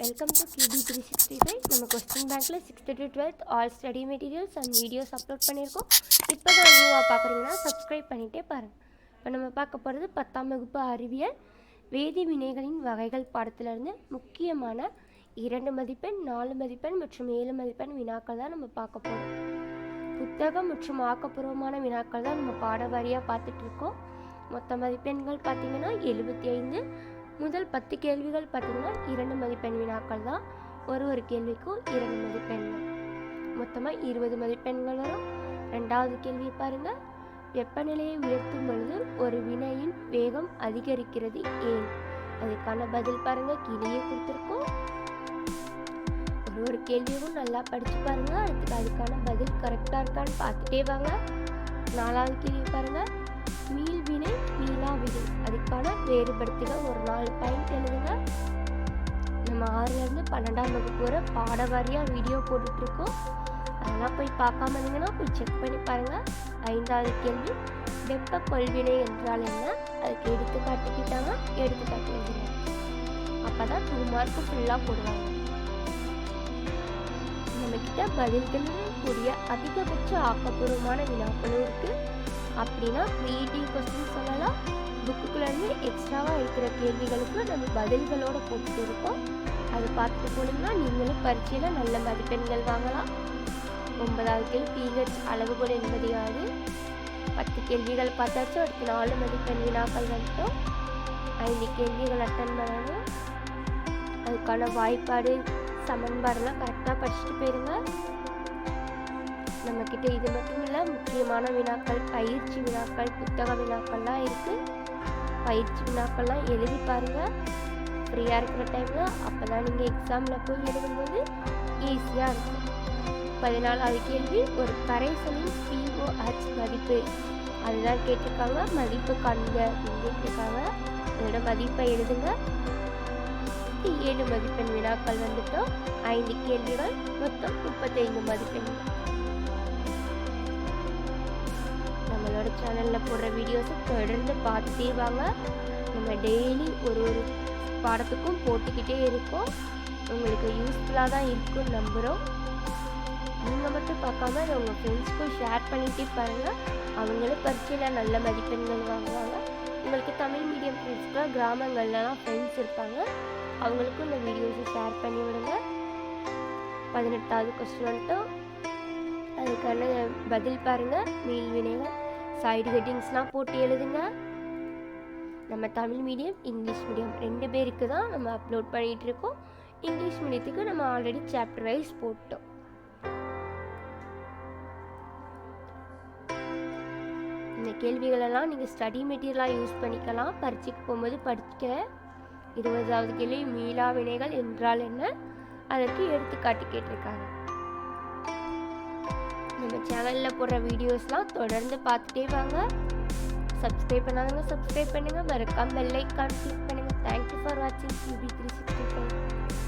Welcome to கிபி three sixty five நம்ம question பேங்க்கில் sixth to twelfth all study materials and videos upload பண்ணியிருக்கோம். இப்போ தான் நியூவாக பார்க்குறீங்கன்னா சப்ஸ்கிரைப் பண்ணிகிட்டே பாருங்கள் இப்போ நம்ம பார்க்க போகிறது பத்தாம் வகுப்பு அறிவியல். வேதி வினைகளின் வகைகள் பாடத்திலிருந்து முக்கியமான இரண்டு மதிப்பெண் நாலு மதிப்பெண் மற்றும் ஏழு மதிப்பெண் வினாக்கள் தான் நம்ம பார்க்க போகிறோம் புத்தகம் மற்றும் ஆக்கப்பூர்வமான வினாக்கள் தான் நம்ம பாட வாரியாக பார்த்துட்டு இருக்கோம். மொத்த மதிப்பெண்கள் பார்த்தீங்கன்னா எழுபத்தி ஐந்து முதல் பத்து கேள்விகள் பார்த்தீங்கன்னா இரண்டு மதிப்பெண் வினாக்கள் தான். ஒரு ஒரு கேள்விக்கும் இரண்டு மதிப்பெண்கள். மொத்தமாக இருபது மதிப்பெண்கள் வரும். ரெண்டாவது கேள்வி பாருங்கள் வெப்பநிலையை உயர்த்தும் பொழுது ஒரு வினையின் வேகம் அதிகரிக்கிறது ஏன்? அதுக்கான பதில் பாருங்க. கீழே கொடுத்துருக்கோம். ஒரு ஒரு கேள்வியும் நல்லா படிச்சு பாருங்க. அதுக்கு அதுக்கான பதில் கரெக்டாக இருக்கான்னு பார்த்துட்டே வாங்க. நாலாவது கேள்வி பாருங்கள் மீள்வினை மீளா வினை. அதுக்கான வேறுபடுத்துக ஒரு நாலு பாயிண்ட் எழுதுங்க. நம்ம ஆறுலேருந்து பன்னெண்டாம் வகுப்பு வரை பாட வாரியாக வீடியோ போட்டுட்ருக்கோம். அதெல்லாம் போய் பார்க்காம இருந்தீங்கன்னா போய் செக் பண்ணி பாருங்கள் ஐந்தாவது கேள்வி வெப்ப கொள்வினை என்றால் என்ன? அதுக்கு எடுத்துக்காட்டுக்கிட்டாங்க எடுத்துக்காட்டு எழுதுங்க. அப்போ தான் டூ மார்க்கு ஃபுல்லாக போடுவாங்க நம்மக்கிட்ட பதில்கள் கூடிய அதிகபட்ச ஆக்கப்பூர்வமான வினாக்களும் இருக்குது அப்படின்னா க்ரியேட்டிவ் கொஸ்டின் சொல்லலாம். புக்குக்குள்ளேருந்து எக்ஸ்ட்ராவாக இருக்கிற கேள்விகளுக்கு நம்ம பதில்களோடு போட்டுட்டு இருக்கோம் அது பார்த்துட்டு போனீங்கன்னா நீங்களும் பரீட்சையில் நல்ல மதிப்பெண்கள் வாங்கலாம். ஒன்பதாவது கேள்வி பிஹெச் அளவுகோல் என்பது யாரு? பத்து கேள்விகள் பார்த்தாச்சும் அடுத்து நாலு மதிப்பெண் வினாக்கள் வந்துட்டோம். ஐந்து கேள்விகள் அட்டன் பண்ணணும். அதுக்கான வாய்ப்பாடு சமன்பாடெல்லாம் கரெக்டாக படிச்சுட்டு போயிருங்க. நம்மக்கிட்ட இது மட்டும் இல்லை முக்கியமான வினாக்கள் பயிற்சி வினாக்கள் புத்தக வினாக்கள்லாம் இருக்குது பயிற்சி வினாக்கள்லாம் எழுதி பாருங்கள் ஃப்ரீயாக இருக்கிற டைமில் அப்போ தான் நீங்கள் எக்ஸாமில் போய் எழுதும்போது ஈஸியாக இருக்கும். பதினாலாவது கேள்வி ஒரு கரைசலின் பிஓஹெச் மதிப்பு. அதுதான் கேட்டிருக்காங்க. மதிப்பு காண்க அப்படின்னு கேட்டிருக்காங்க. அதோட மதிப்பை எழுதுங்க. ஏழு மதிப்பெண் வினாக்கள் வந்துட்டோம். ஐந்து கேள்விகள் மொத்தம் முப்பத்தைந்து மதிப்பெண்கள். சேனலில் போடுற வீடியோஸை தொடர்ந்து பார்த்துட்டே வாங்க. நம்ம டெய்லி ஒரு ஒரு பாடத்துக்கும் போட்டுக்கிட்டே இருக்கோம். உங்களுக்கு யூஸ்ஃபுல்லாக தான் இருக்கும்னு நம்புகிறோம் நீங்கள் மட்டும் பார்க்காம அதை உங்கள் ஃப்ரெண்ட்ஸ்க்கும் ஷேர் பண்ணிகிட்டே பாருங்கள் அவங்களும் பரீட்சையில் நல்ல மதிப்பெண்கள் வாங்குவாங்க. உங்களுக்கு தமிழ் மீடியம் ஃப்ரெண்ட்ஸ்க்குலாம் கிராமங்கள்லலாம் ஃப்ரெண்ட்ஸ் இருப்பாங்க. அவங்களுக்கும் இந்த வீடியோஸை ஷேர் பண்ணி விடுங்க. பதினெட்டாவது கொஸ்டின் வந்துட்டோம். அதுக்கான பதில் பாருங்கள் மீள் வினைகள். சைடு ஹெட்டிங்ஸ்லாம் போட்டு எழுதுங்க. நம்ம தமிழ் மீடியம் இங்கிலீஷ் மீடியம் ரெண்டு பேருக்கு தான் நம்ம அப்லோட் பண்ணிகிட்டு இருக்கோம் இங்கிலீஷ் மீடியத்துக்கு நம்ம ஆல்ரெடி சாப்டர் வைஸ் போட்டோம். இந்த கேள்விகளெல்லாம் நீங்கள் ஸ்டடி மெட்டீரியலாக யூஸ் பண்ணிக்கலாம். பரீட்சைக்கு போகும்போது படிக்க. இருபதாவது கேள்வி மீளா வினைகள் என்றால் என்ன? அதற்கு எடுத்துக்காட்டு கேட்டிருக்காங்க. நம்ம சேனலில் போடுற வீடியோஸ்லாம் தொடர்ந்து பார்த்துட்டே வாங்க. சப்ஸ்கிரைப் பண்ணாதவங்க சப்ஸ்கிரைப் பண்ணுங்கள் மறக்காம பெல் ஐக்கான் கிளிக் பண்ணுங்கள் தேங்க்யூ ஃபார் வாட்சிங் யூபி த்ரீ சிக்ஸ்டி ஃபைவ்